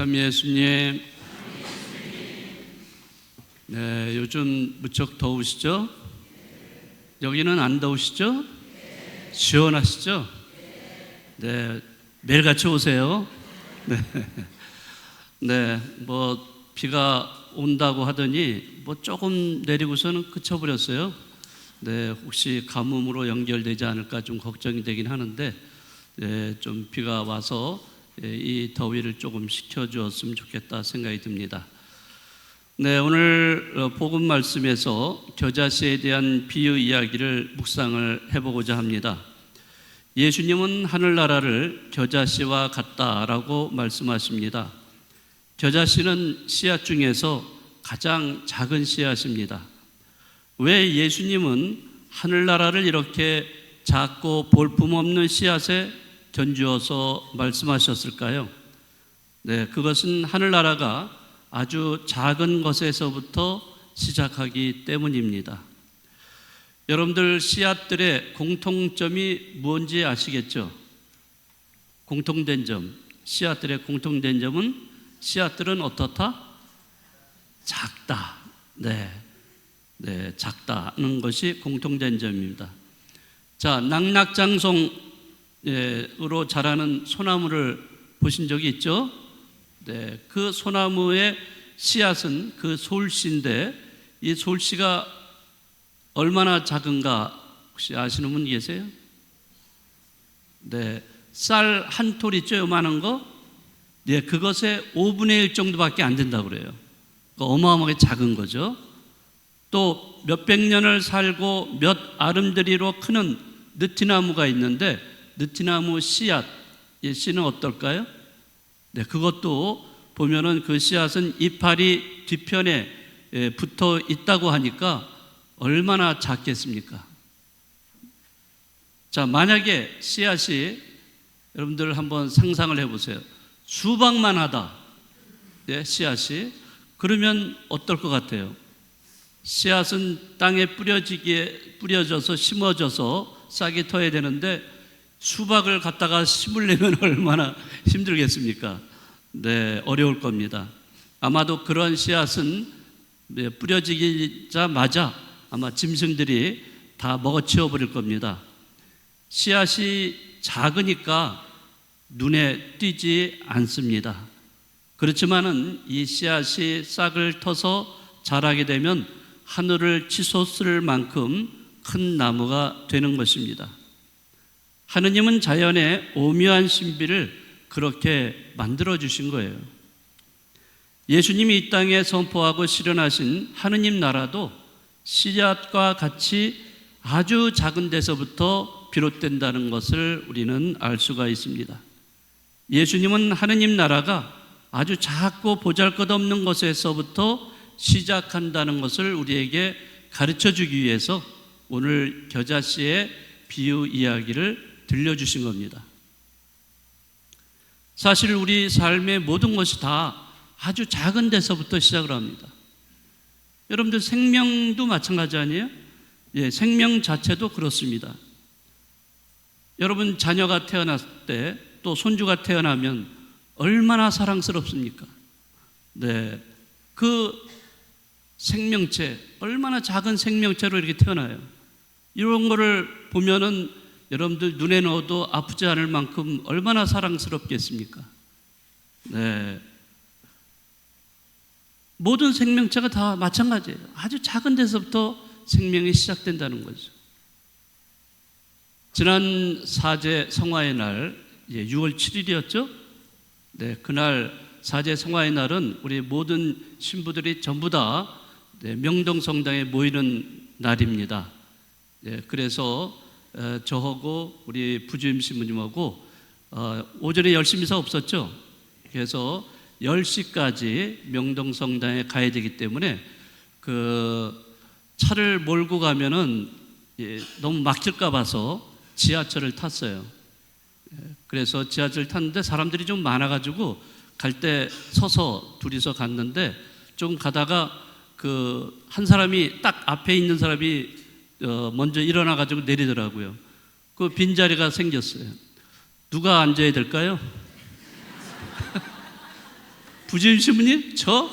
참 예수님. 네, 요즘 무척 더우시죠? 여기는 안 더우시죠? 시원하시죠? 네, 매일 같이 오세요. 네, 네, 뭐 비가 온다고 하더니 뭐 조금 내리고서는 그쳐버렸어요. 네, 혹시 가뭄으로 연결되지 않을까 좀 걱정이 되긴 하는데 네, 좀 비가 와서 예, 이 더위를 조금 식혀주었으면 좋겠다 생각이 듭니다. 네, 오늘 어, 복음 말씀에서 겨자씨에 대한 비유 이야기를 묵상을 해보고자 합니다. 예수님은 하늘나라를 겨자씨와 같다라고 말씀하십니다. 겨자씨는 씨앗 중에서 가장 작은 씨앗입니다. 왜 예수님은 하늘나라를 이렇게 작고 볼품없는 씨앗에 견주어서 말씀하셨을까요? 네, 그것은 하늘나라가 아주 작은 것에서부터 시작하기 때문입니다. 여러분들 씨앗들의 공통점이 뭔지 아시겠죠? 공통된 점, 씨앗들의 공통된 점은 씨앗들은 어떻다? 작다. 네. 네, 작다는 것이 공통된 점입니다. 자, 낙낙장송 으로 자라는 소나무를 보신 적이 있죠? 네, 그 소나무의 씨앗은 그 솔씨인데 이 솔씨가 얼마나 작은가 혹시 아시는 분 계세요? 네, 쌀 한 톨 있죠, 요만한 거? 네, 그것의 5분의 1 정도밖에 안 된다고 그래요. 그러니까 어마어마하게 작은 거죠. 또 몇백 년을 살고 몇 아름드리로 크는 느티나무가 있는데 느티나무 씨앗, 이 씨는 어떨까요? 네, 그것도 보면은 그 씨앗은 이파리 뒤편에 예, 붙어 있다고 하니까 얼마나 작겠습니까? 자, 만약에 씨앗이 여러분들 한번 상상을 해보세요. 수박만 하다. 네, 씨앗이. 그러면 어떨 것 같아요? 씨앗은 땅에 뿌려지게 뿌려져서 심어져서 싹이 터야 되는데 수박을 갖다가 심으려면 얼마나 힘들겠습니까? 네, 어려울 겁니다. 아마도 그런 씨앗은 네, 뿌려지자마자 아마 짐승들이 다 먹어치워 버릴 겁니다. 씨앗이 작으니까 눈에 띄지 않습니다. 그렇지만은 이 씨앗이 싹을 터서 자라게 되면 하늘을 치솟을 만큼 큰 나무가 되는 것입니다. 하느님은 자연의 오묘한 신비를 그렇게 만들어 주신 거예요. 예수님이 이 땅에 선포하고 실현하신 하느님 나라도 씨앗과 같이 아주 작은 데서부터 비롯된다는 것을 우리는 알 수가 있습니다. 예수님은 하느님 나라가 아주 작고 보잘 것 없는 것에서부터 시작한다는 것을 우리에게 가르쳐 주기 위해서 오늘 겨자씨의 비유 이야기를 들려주신 겁니다. 사실 우리 삶의 모든 것이 다 아주 작은 데서부터 시작을 합니다. 여러분들 생명도 마찬가지 아니에요? 예, 생명 자체도 그렇습니다. 여러분 자녀가 태어났을 때 또 손주가 태어나면 얼마나 사랑스럽습니까? 네. 그 생명체, 얼마나 작은 생명체로 이렇게 태어나요. 이런 거를 보면은 여러분들 눈에 넣어도 아프지 않을 만큼 얼마나 사랑스럽겠습니까? 네. 모든 생명체가 다 마찬가지예요. 아주 작은 데서부터 생명이 시작된다는 거죠. 지난 사제 성화의 날, 6월 7일이었죠? 네, 그날 사제 성화의 날은 우리 모든 신부들이 전부 다 네, 명동성당에 모이는 날입니다. 네, 그래서 어, 저하고 우리 부주임 신부님하고 어, 오전에 열심히서 없었죠. 그래서 10시까지 명동성당에 가야 되기 때문에 그 차를 몰고 가면은 예, 너무 막힐까 봐서 지하철을 탔어요. 예, 그래서 지하철 탔는데 사람들이 좀 많아가지고 갈 때 서서 둘이서 갔는데 좀 가다가 그 한 사람이 딱 앞에 있는 사람이 어, 먼저 일어나 가지고 내리더라고요. 그 빈자리가 생겼어요. 누가 앉아야 될까요? 부지임 신부님 저?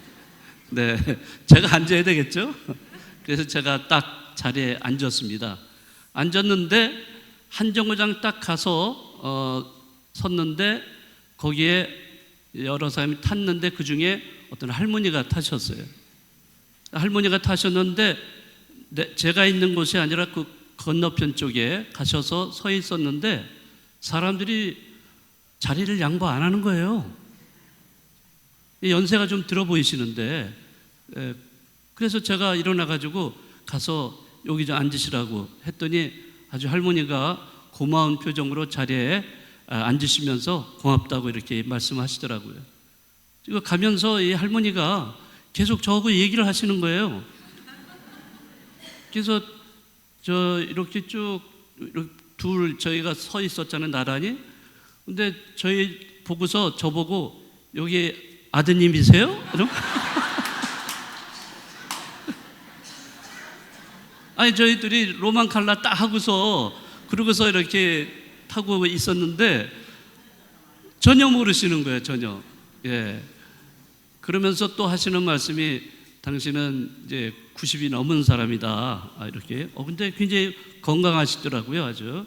네, 제가 앉아야 되겠죠? 그래서 제가 딱 자리에 앉았습니다. 앉았는데 한 정거장 딱 가서 어, 섰는데 거기에 여러 사람이 탔는데 그 중에 어떤 할머니가 타셨어요. 할머니가 타셨는데 네, 제가 있는 곳이 아니라 그 건너편 쪽에 가셔서 서 있었는데 사람들이 자리를 양보 안 하는 거예요. 이 연세가 좀 들어 보이시는데 에, 그래서 제가 일어나 가지고 가서 여기 좀 앉으시라고 했더니 아주 할머니가 고마운 표정으로 자리에 아, 앉으시면서 고맙다고 이렇게 말씀하시더라고요. 이거 가면서 이 할머니가 계속 저하고 얘기를 하시는 거예요. 그래서 저 이렇게 쭉 둘 저희가 서 있었잖아요 나란히. 근데 저희 보고서 저 보고 여기 아드님이세요? 이러 아니 저희들이 로만 칼라 딱 하고서 그러고서 이렇게 타고 있었는데 전혀 모르시는 거예요 전혀. 예. 그러면서 또 하시는 말씀이 당신은 이제 90이 넘은 사람이다. 아, 이렇게. 어, 근데 굉장히 건강하시더라고요, 아주.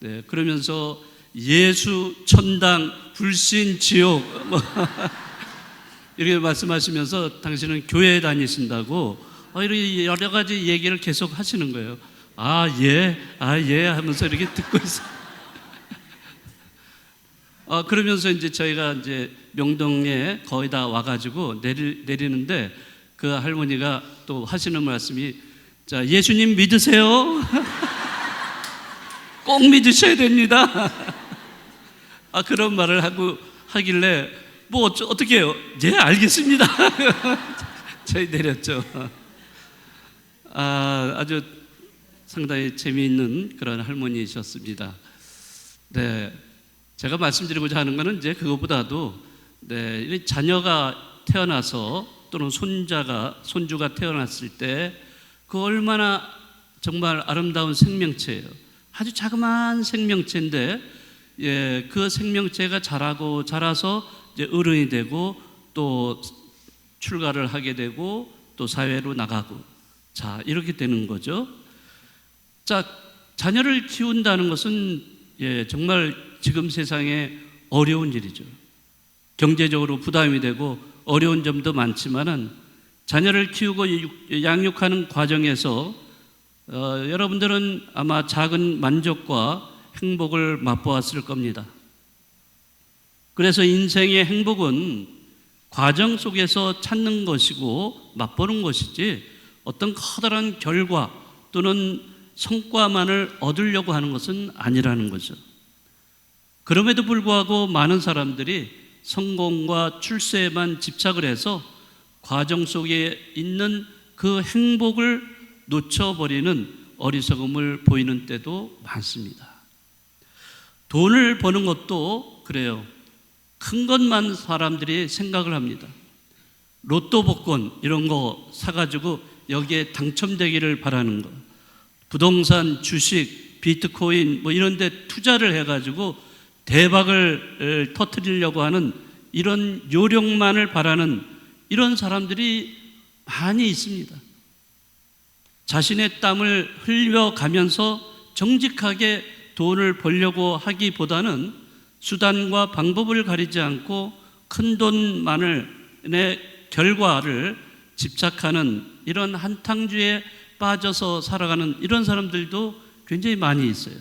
네, 그러면서 예수, 천당, 불신, 지옥. 뭐 이렇게 말씀하시면서 당신은 교회에 다니신다고 어, 이렇게 여러 가지 얘기를 계속 하시는 거예요. 아, 예, 아, 예 하면서 이렇게 듣고 있어요. 어, 그러면서 이제 저희가 이제 명동에 거의 다 와가지고 내리, 내리는데 그 할머니가 또 하시는 말씀이 자, 예수님 믿으세요? 꼭 믿으셔야 됩니다. 아, 그런 말을 하고 하길래 뭐 어쩌, 어떻게 해요? 예, 알겠습니다. 저희 내렸죠. 아, 아주 상당히 재미있는 그런 할머니이셨습니다. 네. 제가 말씀드리고자 하는 것은 이제 그것보다도 네, 이 자녀가 태어나서 또는 손자가 손주가 태어났을 때 그 얼마나 정말 아름다운 생명체예요. 아주 자그마한 생명체인데 예, 그 생명체가 자라고 자라서 이제 어른이 되고 또 출가를 하게 되고 또 사회로 나가고 자 이렇게 되는 거죠. 자 자녀를 키운다는 것은 예, 정말 지금 세상에 어려운 일이죠. 경제적으로 부담이 되고 어려운 점도 많지만은 자녀를 키우고 양육하는 과정에서 어, 여러분들은 아마 작은 만족과 행복을 맛보았을 겁니다. 그래서 인생의 행복은 과정 속에서 찾는 것이고 맛보는 것이지 어떤 커다란 결과 또는 성과만을 얻으려고 하는 것은 아니라는 거죠. 그럼에도 불구하고 많은 사람들이 성공과 출세에만 집착을 해서 과정 속에 있는 그 행복을 놓쳐버리는 어리석음을 보이는 때도 많습니다. 돈을 버는 것도 그래요. 큰 것만 사람들이 생각을 합니다. 로또 복권 이런 거 사가지고 여기에 당첨되기를 바라는 거. 부동산, 주식, 비트코인 뭐 이런 데 투자를 해가지고 대박을 터트리려고 하는 이런 요령만을 바라는 이런 사람들이 많이 있습니다. 자신의 땀을 흘려가면서 정직하게 돈을 벌려고 하기보다는 수단과 방법을 가리지 않고 큰 돈만을 내 결과를 집착하는 이런 한탕주에 빠져서 살아가는 이런 사람들도 굉장히 많이 있어요.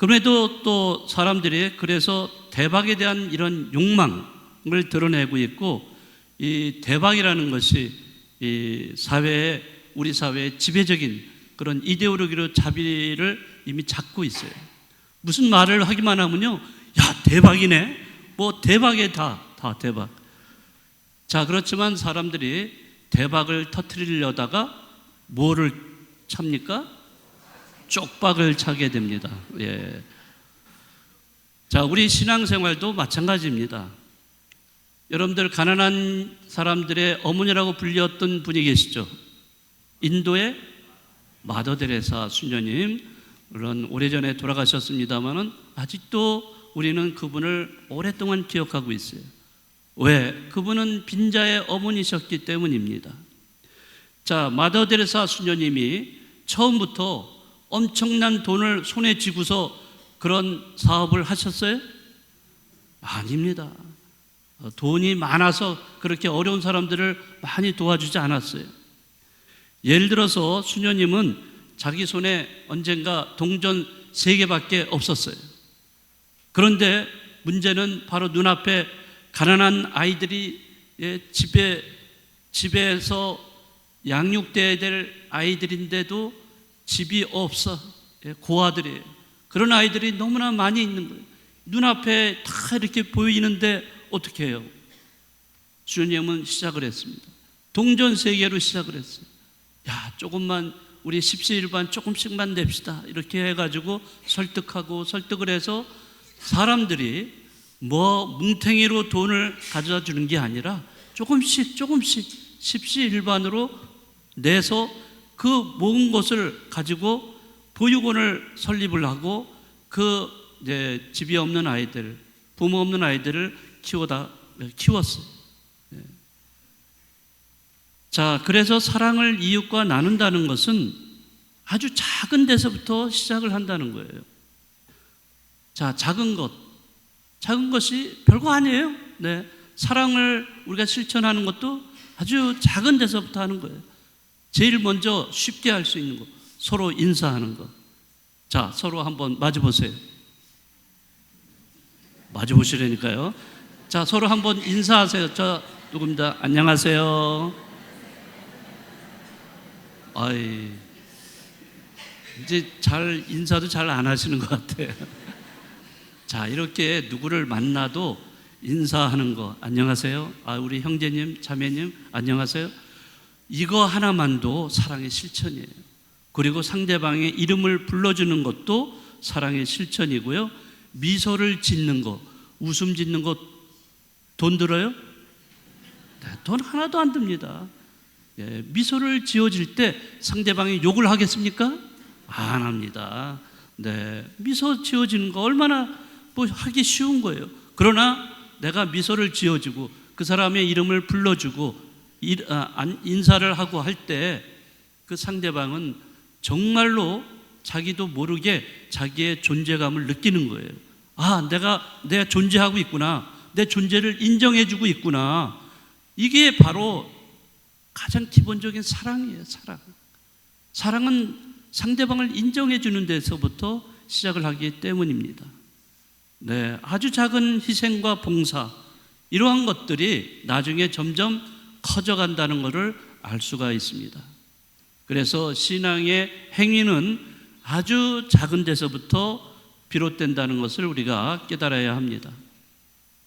그럼에도 또 사람들이 그래서 대박에 대한 이런 욕망을 드러내고 있고 이 대박이라는 것이 이 사회에 우리 사회의 지배적인 그런 이데올로기로 자비를 이미 잡고 있어요. 무슨 말을 하기만 하면요, 야 대박이네. 뭐 대박에 다, 다 대박. 자 그렇지만 사람들이 대박을 터트리려다가 뭐를 찹니까? 쪽박을 차게 됩니다. 예. 자, 우리 신앙생활도 마찬가지입니다. 여러분들 가난한 사람들의 어머니라고 불렸던 분이 계시죠? 인도의 마더 데레사 수녀님, 물론 오래전에 돌아가셨습니다만은 아직도 우리는 그분을 오랫동안 기억하고 있어요. 왜? 그분은 빈자의 어머니셨기 때문입니다. 자, 마더 데레사 수녀님이 처음부터 엄청난 돈을 손에 쥐고서 그런 사업을 하셨어요? 아닙니다. 어, 돈이 많아서 그렇게 어려운 사람들을 많이 도와주지 않았어요. 예를 들어서 수녀님은 자기 손에 언젠가 동전 세 개밖에 없었어요. 그런데 문제는 바로 눈앞에 가난한 아이들이 예, 집에 집에서 양육돼야 될 아이들인데도 집이 없어 예, 고아들이에요. 그런 아이들이 너무나 많이 있는 거예요. 눈앞에 다 이렇게 보이는데 어떻게 해요? 주님은 시작을 했습니다. 동전 세 개로 시작을 했어요. 야, 조금만 우리 십시일반 조금씩만 냅시다. 이렇게 해가지고 설득하고 설득을 해서 사람들이 뭐 뭉탱이로 돈을 가져다 주는 게 아니라 조금씩 조금씩 십시일반으로 내서 그 모은 것을 가지고 보육원을 설립을 하고 그 이제 집이 없는 아이들, 부모 없는 아이들을 키워다 키웠어요. 예. 자, 그래서 사랑을 이웃과 나눈다는 것은 아주 작은 데서부터 시작을 한다는 거예요. 자, 작은 것. 작은 것이 별거 아니에요. 네. 사랑을 우리가 실천하는 것도 아주 작은 데서부터 하는 거예요. 제일 먼저 쉽게 할 수 있는 것. 서로 인사하는 것. 자, 서로 한번 마주 보세요. 마주 보시라니까요. 자, 서로 한번 인사하세요. 저 누굽니다. 안녕하세요. 아이, 이제 잘 인사도 잘 안 하시는 것 같아요. 자, 이렇게 누구를 만나도 인사하는 거, 안녕하세요. 아, 우리 형제님, 자매님, 안녕하세요. 이거 하나만도 사랑의 실천이에요. 그리고 상대방의 이름을 불러주는 것도 사랑의 실천이고요. 미소를 짓는 거, 웃음 짓는 거 돈 들어요? 네, 돈 하나도 안 듭니다. 예, 미소를 지어질 때 상대방이 욕을 하겠습니까? 안 합니다. 네, 미소 지어지는 거 얼마나 뭐 하기 쉬운 거예요. 그러나 내가 미소를 지어주고 그 사람의 이름을 불러주고 일- 아, 안- 인사를 하고 할 때 그 상대방은 정말로 자기도 모르게 자기의 존재감을 느끼는 거예요. 아, 내가 내가 존재하고 있구나. 내 존재를 인정해주고 있구나. 이게 바로 가장 기본적인 사랑이에요, 사랑. 사랑은 상대방을 인정해 주는 데서부터 시작을 하기 때문입니다. 네, 아주 작은 희생과 봉사 이러한 것들이 나중에 점점 커져간다는 것을 알 수가 있습니다. 그래서 신앙의 행위는 아주 작은 데서부터 비롯된다는 것을 우리가 깨달아야 합니다.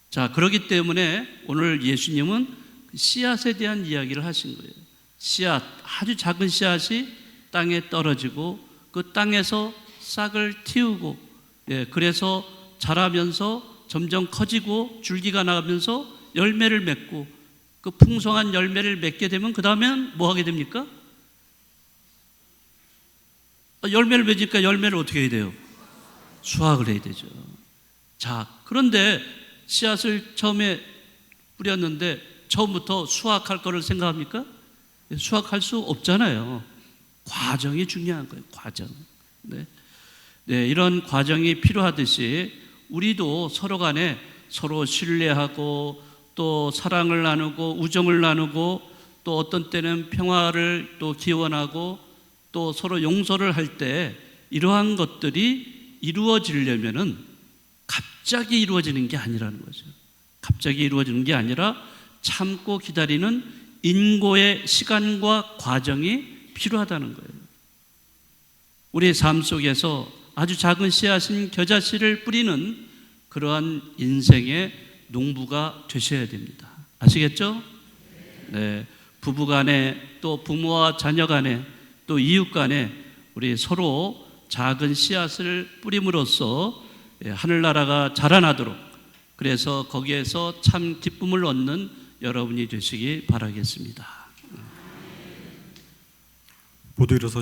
자, 그렇기 때문에 오늘 예수님은 씨앗에 대한 이야기를 하신 거예요. 씨앗, 아주 작은 씨앗이 땅에 떨어지고 그 땅에서 싹을 틔우고, 예, 그래서 자라면서 점점 커지고 줄기가 나가면서 열매를 맺고 그 풍성한 열매를 맺게 되면 그 다음엔 뭐 하게 됩니까? 어, 열매를 맺으니까 열매를 어떻게 해야 돼요? 수확을 해야 되죠. 자, 그런데 씨앗을 처음에 뿌렸는데 처음부터 수확할 거를 생각합니까? 수확할 수 없잖아요. 과정이 중요한 거예요. 과정. 네. 네, 이런 과정이 필요하듯이 우리도 서로 간에 서로 신뢰하고 또 사랑을 나누고 우정을 나누고 또 어떤 때는 평화를 또 기원하고 또 서로 용서를 할 때 이러한 것들이 이루어지려면은 갑자기 이루어지는 게 아니라는 거죠. 갑자기 이루어지는 게 아니라 참고 기다리는 인고의 시간과 과정이 필요하다는 거예요. 우리의 삶 속에서 아주 작은 씨앗인 겨자씨를 뿌리는 그러한 인생의 농부가 되셔야 됩니다. 아시겠죠? 네. 부부 간에 또 부모와 자녀 간에 또 이웃 간에 우리 서로 작은 씨앗을 뿌림으로써 예, 하늘나라가 자라나도록 그래서 거기에서 참 기쁨을 얻는 여러분이 되시기 바라겠습니다. 모두 일어서시